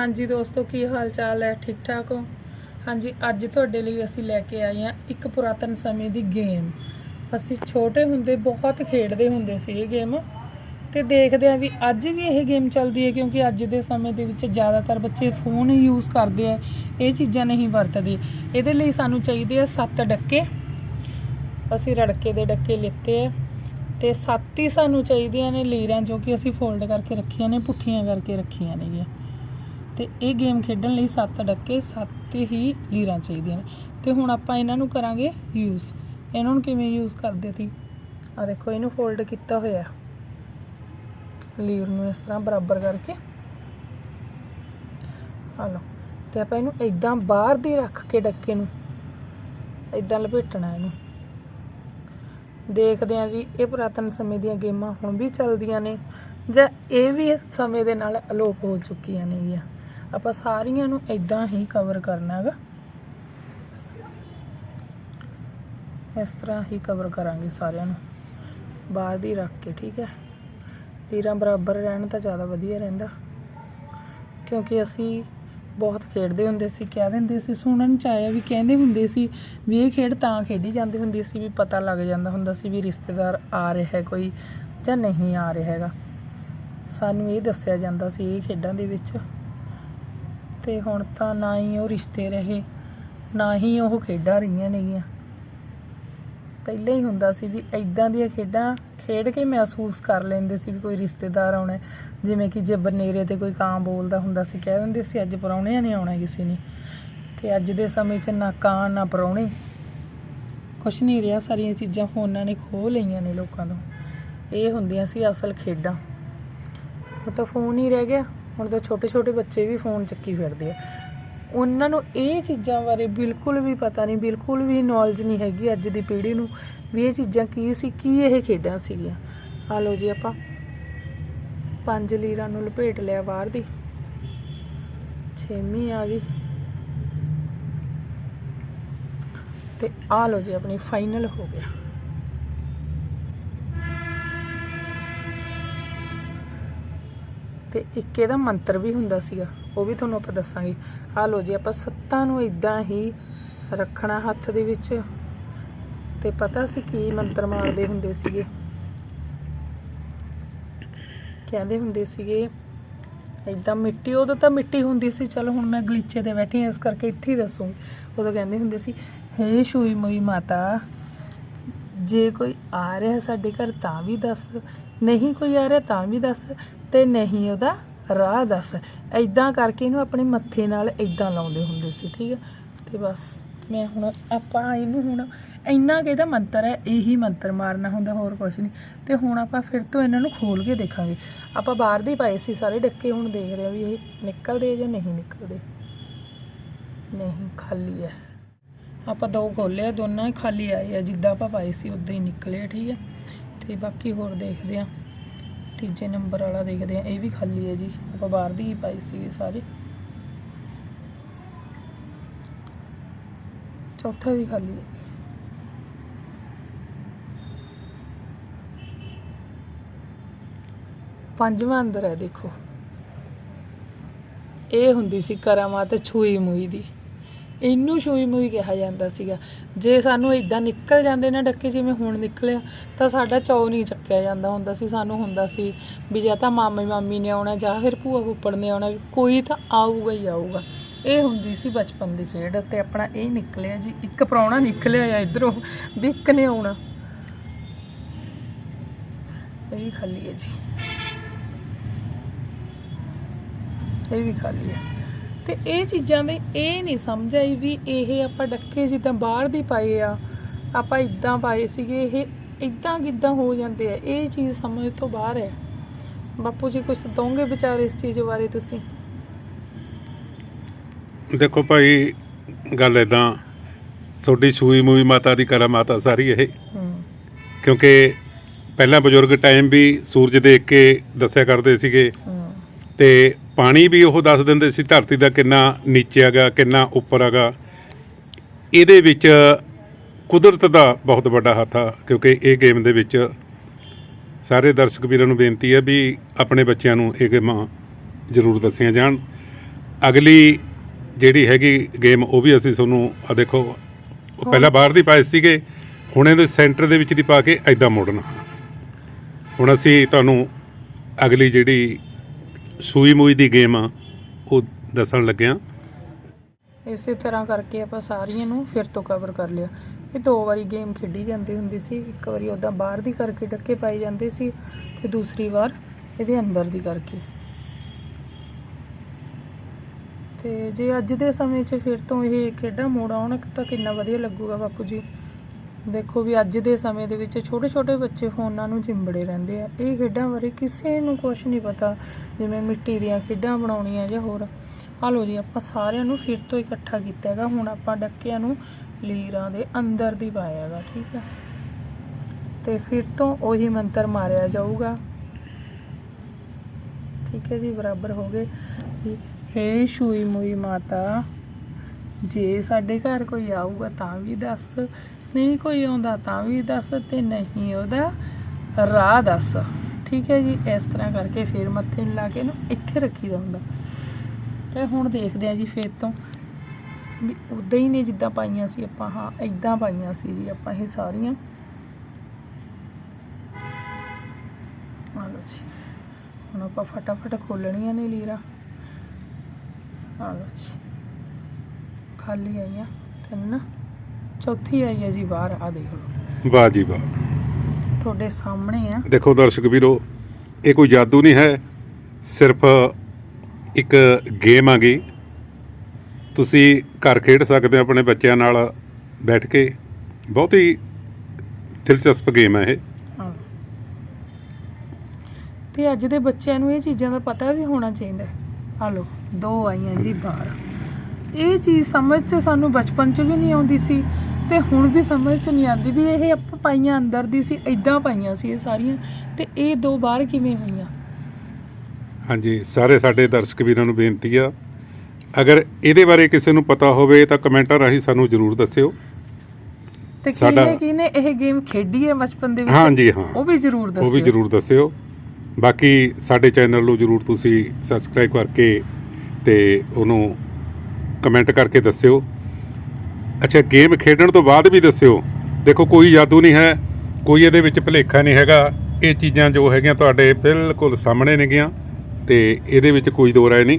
ਹਾਂਜੀ ਦੋਸਤੋ, ਕੀ ਹਾਲ ਚਾਲ ਹੈ? ਠੀਕ ਠਾਕ ਹੋ? ਹਾਂਜੀ, ਅੱਜ ਤੁਹਾਡੇ ਲਈ ਅਸੀਂ ਲੈ ਕੇ ਆਏ ਹਾਂ ਇੱਕ ਪੁਰਾਤਨ ਸਮੇਂ ਦੀ ਗੇਮ। ਅਸੀਂ ਛੋਟੇ ਹੁੰਦੇ ਬਹੁਤ ਖੇਡਦੇ ਹੁੰਦੇ ਸੀ ਇਹ ਗੇਮ। ਤੇ ਦੇਖਦੇ ਆ ਵੀ ਅੱਜ ਵੀ ਇਹ ਗੇਮ ਚੱਲਦੀ ਹੈ ਕਿਉਂਕਿ ਅੱਜ ਦੇ ਸਮੇਂ ਦੇ ਵਿੱਚ ਜ਼ਿਆਦਾਤਰ ਬੱਚੇ ਫੋਨ ਯੂਜ਼ ਕਰਦੇ ਆ, ਇਹ ਚੀਜ਼ਾਂ ਨਹੀਂ ਵਰਤਦੇ। ਇਹਦੇ ਲਈ ਸਾਨੂੰ ਚਾਹੀਦੇ ਆ ਸੱਤ ਡੱਕੇ। ਅਸੀਂ ਰੜਕੇ ਦੇ ਡੱਕੇ ਲਿੱਤੇ ਆ ਤੇ ਸੱਤ ਹੀ ਸਾਨੂੰ ਚਾਹੀਦੀਆਂ ਨੇ ਲੀਰਾਂ ਜੋ ਕਿ ਅਸੀਂ ਫੋਲਡ ਕਰਕੇ ਰੱਖੀਆਂ ਨੇ, ਪੁੱਠੀਆਂ ਕਰਕੇ ਰੱਖੀਆਂ ਨੇਗੀਆਂ। ਤੇ ਇਹ ਗੇਮ ਖੇਡਣ ਲਈ ਸੱਤ ਡੱਕੇ, ਸੱਤ ਹੀ ਲੀਰਾਂ ਚਾਹੀਦੀਆਂ ਨੇ। ਤੇ ਹੁਣ ਆਪਾਂ ਇਹਨਾਂ ਨੂੰ ਕਰਾਂਗੇ ਯੂਜ਼ ਇਹਨਾਂ ਨੂੰ ਕਿਵੇਂ ਯੂਜ਼ ਕਰਦੇ ਸੀ? ਆ ਦੇਖੋ, ਇਹਨੂੰ ਫੋਲਡ ਕੀਤਾ ਹੋਇਆ। ਲੀਰ ਨੂੰ ਇਸ ਤਰ੍ਹਾਂ ਬਰਾਬਰ ਕਰਕੇ। ਆ ਲਓ, ਤੇ ਆਪਾਂ ਇਹਨੂੰ ਇਦਾਂ ਬਾਹਰ ਦੀ ਰੱਖ ਕੇ ਡੱਕੇ ਨੂੰ। ਇਦਾਂ ਲਪੇਟਣਾ ਇਹਨੂੰ। ਦੇਖਦੇ ਆਂ ਵੀ ਇਹ ਪੁਰਾਤਨ ਸਮੇਂ ਦੀਆਂ ਗੇਮਾਂ ਹੁਣ ਵੀ ਚੱਲਦੀਆਂ ਨੇ ਜਾਂ ਇਹ ਵੀ ਇਸ ਸਮੇਂ ਦੇ ਨਾਲ ਅਲੋਪ ਹੋ ਚੁੱਕੀਆਂ ਨੇਗੀਆਂ। ਆਪਾਂ ਸਾਰੀਆਂ ਨੂੰ ਇਦਾਂ ਹੀ ਕਵਰ ਕਰਨਾ ਹੈਗਾ। ਇਸ ਤਰ੍ਹਾਂ ਹੀ ਕਵਰ ਕਰਾਂਗੇ ਸਾਰਿਆਂ ਨੂੰ। ਬਾਹਰ ਦੀ ਰੱਖ ਕੇ, ਠੀਕ ਹੈ? ਲੀਰਾਂ ਬਰਾਬਰ ਰਹਿਣ ਤਾਂ ਜ਼ਿਆਦਾ ਵਧੀਆ ਰਹਿੰਦਾ। ਕਿਉਂਕਿ ਅਸੀਂ ਬਹੁਤ ਖੇਡਦੇ ਹੁੰਦੇ ਸੀ, ਕਹਿ ਦਿੰਦੇ ਸੀ, ਸੁਣਨ ਚ ਆਇਆ ਵੀ ਕਹਿੰਦੇ ਹੁੰਦੇ ਸੀ ਵੀ ਇਹ ਖੇਡ ਤਾਂ ਖੇਡੀ ਜਾਂਦੀ ਹੁੰਦੀ ਸੀ ਵੀ ਪਤਾ ਲੱਗ ਜਾਂਦਾ ਹੁੰਦਾ ਸੀ ਵੀ ਰਿਸ਼ਤੇਦਾਰ ਆ ਰਿਹਾ ਹੈ ਕੋਈ ਜਾਂ ਨਹੀਂ ਆ ਰਿਹਾ ਹੈਗਾ। ਸਾਨੂੰ ਇਹ ਦੱਸਿਆ ਜਾਂਦਾ ਸੀ ਇਹ ਖੇਡਾਂ ਦੇ ਵਿੱਚ ਤੇ ਹੁਣ ਤਾਂ ਨਾ ਹੀ ਉਹ ਰਿਸ਼ਤੇ ਰਹੇ, ਨਾ ਹੀ ਉਹ ਖੇਡਾਂ ਰਹੀਆਂ ਨੇਗੀਆਂ। ਪਹਿਲਾਂ ਹੀ ਹੁੰਦਾ ਸੀ ਵੀ ਐਦਾਂ ਦੀਆਂ ਖੇਡਾਂ ਖੇਡ ਕੇ ਮਹਿਸੂਸ ਕਰ ਲੈਂਦੇ ਸੀ ਵੀ ਕੋਈ ਰਿਸ਼ਤੇਦਾਰ ਆਉਣਾ ਜਿਵੇਂ ਕਿ ਜੇ ਬਨੇਰੇ ਤੇ ਕੋਈ ਕਾਂ ਬੋਲਦਾ ਹੁੰਦਾ ਸੀ, ਕਹਿ ਦਿੰਦੇ ਸੀ, ਅੱਜ ਪਰੌਣਿਆਂ ਨੇ ਆਉਣਾ ਕਿਸੇ ਨੇ। ਤੇ ਅੱਜ ਦੇ ਸਮੇਂ 'ਚ ਨਾ ਕਾਂ, ਨਾ ਪਰੌਣੇ। ਕੁਛ ਨਹੀਂ ਰਿਹਾ, ਸਾਰੀਆਂ ਚੀਜ਼ਾਂ ਫੋਨਾਂ ਨੇ ਖੋਹ ਲਈਆਂ ਨੇ ਲੋਕਾਂ ਤੋਂ। ਇਹ ਹੁੰਦੀਆਂ ਸੀ ਅਸਲ ਖੇਡਾਂ। ਉਹ ਤਾਂ ਫੋਨ ਹੀ ਰਹਿ ਗਿਆ। ਹੁਣ ਤਾਂ ਛੋਟੇ ਛੋਟੇ ਬੱਚੇ ਵੀ ਫੋਨ ਚੱਕੀ ਫਿਰਦੇ ਆ। ਉਹਨਾਂ ਨੂੰ ਇਹ ਚੀਜ਼ਾਂ ਬਾਰੇ ਬਿਲਕੁਲ ਵੀ ਪਤਾ ਨਹੀਂ, ਬਿਲਕੁਲ ਵੀ ਨੌਲੇਜ ਨਹੀਂ ਹੈਗੀ ਅੱਜ ਦੀ ਪੀੜ੍ਹੀ ਨੂੰ ਵੀ ਇਹ ਚੀਜ਼ਾਂ ਕੀ ਸੀ, ਕੀ ਇਹ ਖੇਡਾਂ ਸੀਗੀਆਂ। ਆ ਲਓ ਜੀ ਆਪਾਂ, ਪੰਜ ਲੀਰਾਂ ਨੂੰ ਲਪੇਟ ਲਿਆ ਬਾਹਰ ਦੀ। ਛੇਵੀਂ ਆ ਗਈ। ਤੇ ਆ ਲਓ ਜੀ ਆਪਣੀ ਫਾਈਨਲ ਹੋ ਗਿਆ। ਤੇ ਇੱਕ ਇਹਦਾ ਮੰਤਰ ਵੀ ਹੁੰਦਾ ਸੀਗਾ, ਉਹ ਵੀ ਤੁਹਾਨੂੰ ਆਪਾਂ ਦੱਸਾਂਗੇ। ਆ ਲਓ ਜੀ, ਆਪਾਂ ਸੱਤਾਂ ਨੂੰ ਇਦਾਂ ਹੀ ਰੱਖਣਾ ਹੱਥ ਦੇ ਵਿੱਚ। ਤੇ ਪਤਾ ਸੀ ਕੀ ਮੰਤਰ ਮਾਰਦੇ ਹੁੰਦੇ ਸੀਗੇ? ਕਹਿੰਦੇ ਹੁੰਦੇ ਸੀਗੇ ਇਦਾਂ ਮਿੱਟੀ, ਉਦੋਂ ਤਾਂ ਮਿੱਟੀ ਹੁੰਦੀ ਸੀ। ਚਲੋ ਹੁਣ ਮੈਂ ਗਲੀਚੇ ਤੇ ਬੈਠੀ ਹਾਂ, ਇਸ ਕਰਕੇ ਇੱਥੇ ਹੀ ਦੱਸੂਗੀ ਉਦੋਂ ਕਹਿੰਦੇ ਹੁੰਦੇ ਸੀ, ਹੇ ਸ਼ੂਈ ਮੋਈ ਮਾਤਾ, ਜੇ ਕੋਈ ਆ ਰਿਹਾ ਸਾਡੇ ਘਰ ਤਾਂ ਵੀ ਦੱਸ। ਨਹੀਂ ਕੋਈ ਆ ਰਿਹਾ ਤਾਂ ਵੀ ਦੱਸ। ਤੇ ਨਹੀਂ ਉਹਦਾ ਰਾਹ ਦੱਸ। ਐਦਾਂ ਕਰਕੇ ਇਹਨੂੰ ਆਪਣੇ ਮੱਥੇ ਨਾਲ ਐਦਾਂ ਲਾਉਂਦੇ ਹੁੰਦੇ ਸੀ, ਠੀਕ ਹੈ ਤੇ ਬਸ, ਮੈਂ ਹੁਣ ਆਪਾਂ ਇਹਨੂੰ ਹੁਣ ਇੰਨਾ ਕਿ ਇਹਦਾ ਮੰਤਰ ਹੈ, ਇਹੀ ਮੰਤਰ ਮਾਰਨਾ ਹੁੰਦਾ, ਹੋਰ ਕੁਝ ਨਹੀਂ। ਤੇ ਹੁਣ ਆਪਾਂ ਫਿਰ ਤੋਂ ਇਹਨਾਂ ਨੂੰ ਖੋਲ ਕੇ ਦੇਖਾਂਗੇ। ਆਪਾਂ ਬਾਹਰ ਦੇ ਪਾਏ ਸੀ, ਸਾਰੇ ਡੱਕੇ ਹੁਣ ਦੇਖਦੇ ਆ ਵੀ ਇਹ ਨਿਕਲਦੇ ਜਾਂ ਨਹੀਂ ਨਿਕਲਦੇ। ਨਹੀਂ, ਖਾਲੀ ਹੈ। ਆਪਾਂ ਦੋ ਖੋਲੇ ਦੋਨਾਂ ਹੀ ਖਾਲੀ ਆਏ ਆ, ਜਿੱਦਾਂ ਆਪਾਂ ਪਾਏ ਸੀ, ਉਦਾਂ ਹੀ ਨਿਕਲੇ ਠੀਕ ਹੈ ਤੇ ਬਾਕੀ ਹੋਰ ਦੇਖਦੇ ਆ। ਤੀਜੇ ਨੰਬਰ ਵਾਲਾ ਦੇਖਦੇ ਆ ਇਹ ਵੀ ਖਾਲੀ ਹੈ ਜੀ, ਆਪਾਂ ਬਾਹਰ ਦੀ ਹੀ ਪਾਈ ਸੀ ਸਾਰੇ। ਚੌਥਾ ਵੀ ਖਾਲੀ ਹੈ ਜੀ। ਪੰਜਵਾਂ ਅੰਦਰ ਹੈ ਦੇਖੋ। ਇਹ ਹੁੰਦੀ ਸੀ ਕਰਾਮਾਤ ਛੂਈ ਮੂਈ ਦੀ। ਇਹਨੂੰ ਛੂਈ ਮੂਈ ਕਿਹਾ ਜਾਂਦਾ ਸੀਗਾ। ਜੇ ਸਾਨੂੰ ਇਦਾਂ ਨਿਕਲ ਜਾਂਦੇ ਨਾ ਡੱਕੇ ਜਿਵੇਂ ਹੁਣ ਨਿਕਲਿਆ, ਤਾਂ ਸਾਡਾ ਚੌ ਨਹੀਂ ਚੱਕਿਆ ਜਾਂਦਾ ਹੁੰਦਾ ਸੀ। ਸਾਨੂੰ ਹੁੰਦਾ ਸੀ ਵੀ ਜਾਂ ਤਾਂ ਮਾਮੇ ਮਾਮੀ ਨੇ ਆਉਣਾ ਜਾਂ ਫਿਰ ਭੂਆ ਫੁੱਫੜ ਨੇ ਆਉਣਾ, ਕੋਈ ਤਾਂ ਆਊਗਾ ਹੀ ਆਊਗਾ। ਇਹ ਹੁੰਦੀ ਸੀ ਬਚਪਨ ਦੀ ਖੇਡ ਤੇ ਆਪਣਾ ਇਹ ਨਿਕਲਿਆ ਜੀ, ਇੱਕ ਪ੍ਰਾਹੁਣਾ ਨਿਕਲਿਆ ਆ ਇਧਰੋਂ ਵੀ ਇੱਕ ਨੇ ਆਉਣਾ। ਇਹ ਵੀ ਖਾਲੀ ਹੈ ਜੀ। ਇਹ ਵੀ ਖਾਲੀ ਹੈ। ਤੇ ਇਹ ਚੀਜ਼ਾਂ ਦੇ ਇਹ ਨਹੀਂ ਸਮਝ ਆਈ ਵੀ ਇਹ ਆਪਾਂ ਡੱਕੇ ਜਿੱਦਾਂ ਬਾਹਰ ਦੀ ਪਾਏ ਆ ਆਪਾਂ ਇਦਾਂ ਪਾਏ ਸੀਗੇ ਇਹ ਇਦਾਂ ਕਿੱਦਾਂ ਹੋ ਜਾਂਦੇ ਆ ਇਹ ਚੀਜ਼ ਸਮਝ ਤੋਂ ਬਾਹਰ ਹੈ। ਬਾਪੂ ਜੀ ਕੁਝ ਦੋਗੇ ਵਿਚਾਰ ਇਸ ਚੀਜ਼ ਬਾਰੇ ਤੁਸੀਂ? ਦੇਖੋ ਭਾਈ ਗੱਲ ਇਦਾਂ ਤੁਹਾਡੀ ਸੂਈ ਮੂਈ ਮਾਤਾ ਦੀ ਕਰਾ ਮਾਤਾ ਸਾਰੀ ਇਹ। ਕਿਉਂਕਿ ਪਹਿਲਾਂ ਬਜ਼ੁਰਗ ਟਾਈਮ ਵੀ ਸੂਰਜ ਦੇਖ ਕੇ ਦੱਸਿਆ ਕਰਦੇ ਸੀਗੇ। ਤੇ ਪਾਣੀ ਵੀ ਉਹ ਦੱਸ ਦਿੰਦੇ ਸੀ ਧਰਤੀ ਦਾ ਕਿੰਨਾ ਨੀਚੇ ਹੈਗਾ, ਕਿੰਨਾ ਉੱਪਰ ਹੈਗਾ। ਇਹਦੇ ਵਿੱਚ ਕੁਦਰਤ ਦਾ ਬਹੁਤ ਵੱਡਾ ਹੱਥ ਆ, ਕਿਉਂਕਿ ਇਹ ਗੇਮ ਦੇ ਵਿੱਚ ਸਾਰੇ ਦਰਸ਼ਕ ਵੀਰਾਂ ਨੂੰ ਬੇਨਤੀ ਹੈ ਵੀ ਆਪਣੇ ਬੱਚਿਆਂ ਨੂੰ ਇਹ ਗੇਮਾਂ ਜ਼ਰੂਰ ਦੱਸੀਆਂ ਜਾਣ। ਅਗਲੀ ਜਿਹੜੀ ਹੈਗੀ ਗੇਮ, ਉਹ ਵੀ ਅਸੀਂ ਤੁਹਾਨੂੰ ਆ ਦੇਖੋ, ਉਹ ਪਹਿਲਾਂ ਬਾਹਰ ਦੀ ਪਾਏ ਸੀਗੇ, ਹੁਣ ਇਹਦੇ ਸੈਂਟਰ ਦੇ ਵਿੱਚ ਦੀ ਪਾ ਕੇ ਐਦਾਂ ਮੋੜਨਾ। ਹੁਣ ਅਸੀਂ ਤੁਹਾਨੂੰ ਅਗਲੀ ਜਿਹੜੀ ਸੂਈ ਮੂਈ ਦੀ ਗੇਮ ਆ, ਉਹ ਦੱਸਣ ਲੱਗੇ ਇਸੇ ਤਰ੍ਹਾਂ ਕਰਕੇ ਆਪਾਂ ਸਾਰੀਆਂ ਨੂੰ ਫਿਰ ਤੋਂ ਕਵਰ ਕਰ ਲਿਆ। ਇਹ ਦੋ ਵਾਰੀ ਗੇਮ ਖੇਡੀ ਜਾਂਦੀ ਹੁੰਦੀ ਸੀ, ਇੱਕ ਵਾਰੀ ਉਦਾਂ ਬਾਹਰ ਦੀ ਕਰਕੇ ਡੱਕੇ ਪਾਈ ਜਾਂਦੇ ਸੀ ਤੇ ਦੂਸਰੀ ਵਾਰ ਇਹਦੇ ਅੰਦਰ ਦੀ ਕਰਕੇ। ਤੇ ਜੇ ਅੱਜ ਦੇ ਸਮੇਂ 'ਚ ਫਿਰ ਤੋਂ ਇਹ ਖੇਡਾਂ ਮੋੜ ਆਉਣ, ਤਾਂ ਕਿੰਨਾ ਵਧੀਆ ਲੱਗੂਗਾ ਬਾਪੂ ਜੀ। ਦੇਖੋ ਵੀ ਅੱਜ ਦੇ ਸਮੇਂ ਦੇ ਵਿੱਚ ਛੋਟੇ ਛੋਟੇ ਬੱਚੇ ਫੋਨਾਂ ਨੂੰ ਚਿੰਬੜੇ ਰਹਿੰਦੇ ਆ। ਇਹ ਖੇਡਾਂ ਬਾਰੇ ਕਿਸੇ ਨੂੰ ਕੁਝ ਨਹੀਂ ਪਤਾ, ਜਿਵੇਂ ਮਿੱਟੀ ਦੀਆਂ ਖੇਡਾਂ ਬਣਾਉਣੀਆਂ ਜਾਂ ਹੋਰ। ਆ ਲਓ ਜੀ, ਆਪਾਂ ਸਾਰਿਆਂ ਨੂੰ ਫਿਰ ਤੋਂ ਇਕੱਠਾ ਕੀਤਾ ਹੈਗਾ। ਹੁਣ ਆਪਾਂ ਡੱਕਿਆਂ ਨੂੰ ਲੀਰਾਂ ਦੇ ਅੰਦਰ ਦੀ ਪਾਇਆ ਹੈਗਾ, ਠੀਕ ਹੈ ਤੇ ਫਿਰ ਤੋਂ ਉਹੀ ਮੰਤਰ ਮਾਰਿਆ ਜਾਊਗਾ। ਠੀਕ ਹੈ ਜੀ, ਬਰਾਬਰ ਹੋ ਗਏ। ਹੇ ਸ਼ੂਈ ਮੂਈ ਮਾਤਾ ਜੇ ਸਾਡੇ ਘਰ ਕੋਈ ਆਊਗਾ ਤਾਂ ਵੀ ਦੱਸ, ਨਹੀਂ ਕੋਈ ਆਉਂਦਾ ਤਾਂ ਵੀ ਦੱਸ ਤੇ ਨਹੀਂ ਉਹਦਾ ਰਾਹ ਦੱਸ। ਠੀਕ ਹੈ ਜੀ, ਇਸ ਤਰ੍ਹਾਂ ਕਰਕੇ ਫਿਰ ਮੱਥੇ ਨੂੰ ਲਾ ਕੇ ਇਹਨੂੰ ਇੱਥੇ ਰੱਖੀਦਾ ਹੁੰਦਾ। ਤੇ ਹੁਣ ਦੇਖਦੇ ਆ ਜੀ ਫਿਰ ਤੋਂ ਵੀ ਉਦਾਂ ਹੀ ਨੇ ਜਿੱਦਾਂ ਪਾਈਆਂ ਸੀ ਆਪਾਂ, ਹਾਂ ਇਦਾਂ ਪਾਈਆਂ ਸੀ ਜੀ ਆਪਾਂ ਇਹ ਸਾਰੀਆਂ। ਆ ਜੀ, ਹੁਣ ਆਪਾਂ ਫਟਾਫਟ ਖੋਲਣੀਆਂ ਨੇ ਲੀਰਾ। ਆ ਜੀ। ਖਾਲੀ ਆਈਆਂ ਤਿੰਨ ਚੌਥੀ ਆਈ ਹੈ ਜੀ ਬਾਹਰ ਆ ਦੇਖ ਲਓ। ਵਾਹ ਜੀ ਵਾਹ। ਤੁਹਾਡੇ ਸਾਹਮਣੇ ਆ। ਦੇਖੋ ਦਰਸ਼ਕ ਵੀਰੋ ਇਹ ਕੋਈ ਜਾਦੂ ਨਹੀਂ ਹੈ ਸਿਰਫ ਇੱਕ ਗੇਮ ਆ ਗਈ। ਤੁਸੀਂ ਘਰ ਖੇਡ ਸਕਦੇ ਹੋ ਆਪਣੇ ਬੱਚਿਆਂ ਨਾਲ ਬੈਠ ਕੇ। ਬਹੁਤ ਹੀ ਦਿਲਚਸਪ ਗੇਮ ਹੈ ਇਹ। ਹਾਂ। ਤੇ ਅੱਜ ਦੇ ਬੱਚਿਆਂ ਨੂੰ ਇਹ ਚੀਜ਼ਾਂ ਦਾ ਪਤਾ ਵੀ ਹੋਣਾ ਚਾਹੀਦਾ। ਆ ਲੋ ਦੋ ਆਈਆਂ ਜੀ ਬਾਹਰ। ਇਹ ਚੀਜ਼ ਸਮਝ ਚ ਸਾਨੂੰ ਬਚਪਨ ਚ ਵੀ ਨਹੀਂ ਆਉਂਦੀ ਸੀ ਤੇ ਹੁਣ ਵੀ ਸਮਝ ਚ ਨਹੀਂ ਆਉਂਦੀ ਵੀ ਇਹ ਆਪਾਂ ਪਾਈਆਂ ਅੰਦਰ ਦੀ ਸੀ ਇਦਾਂ ਪਾਈਆਂ ਸੀ ਇਹ ਸਾਰੀਆਂ ਤੇ ਇਹ ਦੋ ਬਾਹਰ ਕਿਵੇਂ ਹੋਈਆਂ? ਹਾਂਜੀ ਸਾਰੇ ਸਾਡੇ ਦਰਸ਼ਕ ਵੀਰਾਂ ਨੂੰ ਬੇਨਤੀ ਆ ਅਗਰ ਇਹਦੇ ਬਾਰੇ ਕਿਸੇ ਨੂੰ ਪਤਾ ਹੋਵੇ ਤਾਂ ਕਮੈਂਟਾਂ ਰਾਹੀਂ ਸਾਨੂੰ ਜ਼ਰੂਰ ਦੱਸਿਓ। ਤੇ ਕਿਹਨੇ ਕਿਹਨੇ ਇਹ ਗੇਮ ਖੇਡੀ ਹੈ ਬਚਪਨ ਦੇ ਵਿੱਚ? ਹਾਂਜੀ ਹਾਂ। ਉਹ ਵੀ ਜ਼ਰੂਰ ਦੱਸਿਓ ਉਹ ਵੀ ਜ਼ਰੂਰ ਦੱਸਿਓ। ਬਾਕੀ ਸਾਡੇ ਚੈਨਲ ਨੂੰ ਜ਼ਰੂਰ ਤੁਸੀਂ ਸਬਸਕ੍ਰਾਈਬ ਕਰਕੇ ਤੇ ਉਹਨੂੰ ਕਮੈਂਟ ਕਰਕੇ ਦੱਸਿਓ। ਅੱਛਾ ਗੇਮ ਖੇਡਣ ਤੋਂ ਬਾਅਦ ਵੀ ਦੱਸਿਓ। ਦੇਖੋ, ਕੋਈ ਜਾਦੂ ਨਹੀਂ ਹੈ, ਕੋਈ ਇਹਦੇ ਵਿੱਚ ਭੁਲੇਖਾ ਨਹੀਂ ਹੈਗਾ। ਇਹ ਚੀਜ਼ਾਂ ਜੋ ਹੈਗੀਆਂ ਤੁਹਾਡੇ ਬਿਲਕੁਲ ਸਾਹਮਣੇ ਨੇਗੀਆਂ ਤੇ ਇਹਦੇ ਵਿੱਚ ਕੋਈ ਦੋ ਰਾਏ ਨਹੀਂ।